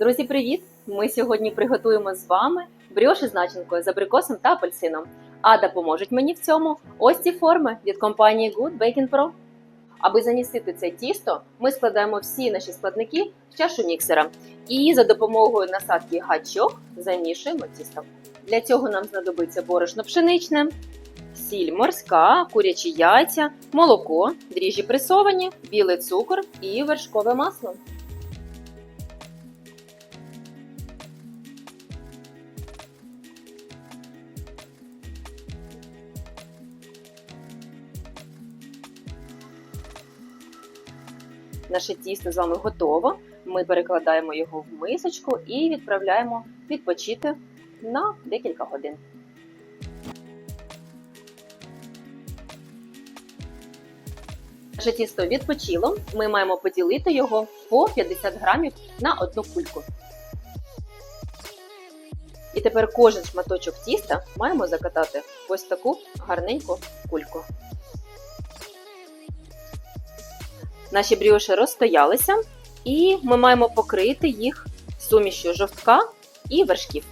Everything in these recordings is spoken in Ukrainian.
Друзі, привіт! Ми сьогодні приготуємо з вами бріоші з начинкою з абрикосом та апельсином. А допоможуть мені в цьому ось ці форми від компанії Good Baking Pro. Аби замістити це тісто, ми складаємо всі наші складники в чашу міксера і за допомогою насадки гачок замішуємо тісто. Для цього нам знадобиться борошно пшеничне, сіль морська, курячі яйця, молоко, дріжджі пресовані, білий цукор і вершкове масло. Наше тісто з вами готово. Ми перекладаємо його в мисочку і відправляємо відпочити на декілька годин. Наше тісто відпочило. Ми маємо поділити його по 50 грамів на одну кульку. І тепер кожен шматочок тіста маємо закатати ось таку гарненьку кульку. Наші бріоші розстоялися, і ми маємо покрити їх сумішю жовтка і вершків.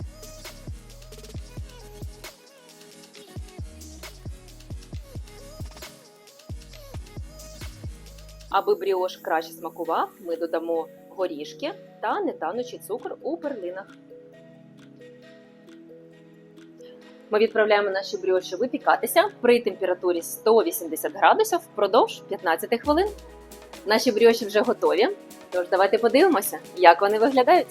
Аби бріош краще смакував, ми додамо горішки та нетанучий цукор у перлинах. Ми відправляємо наші бріоші випікатися при температурі 180 градусів впродовж 15 хвилин. Наші бріоші вже готові. Тож давайте подивимося, як вони виглядають.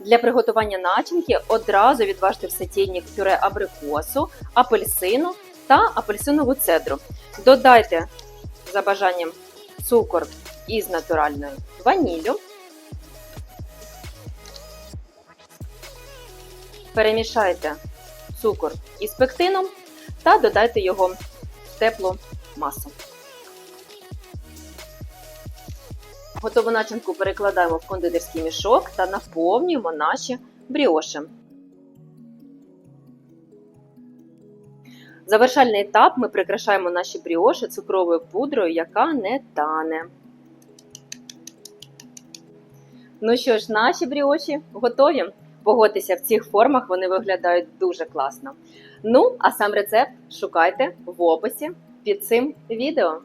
Для приготування начинки одразу відважте в сотейник пюре абрикосу, апельсину та апельсинову цедру. Додайте за бажанням цукор із натуральною ваніллю. Перемішайте цукор із пектином та додайте його в теплу масу. Готову начинку перекладаємо в кондитерський мішок та наповнюємо наші бріоші. Завершальний етап ми прикрашаємо наші бріоші цукровою пудрою, яка не тане. Ну що ж, наші бріоші готові. Погодьтеся, в цих формах вони виглядають дуже класно. Ну, а сам рецепт шукайте в описі під цим відео.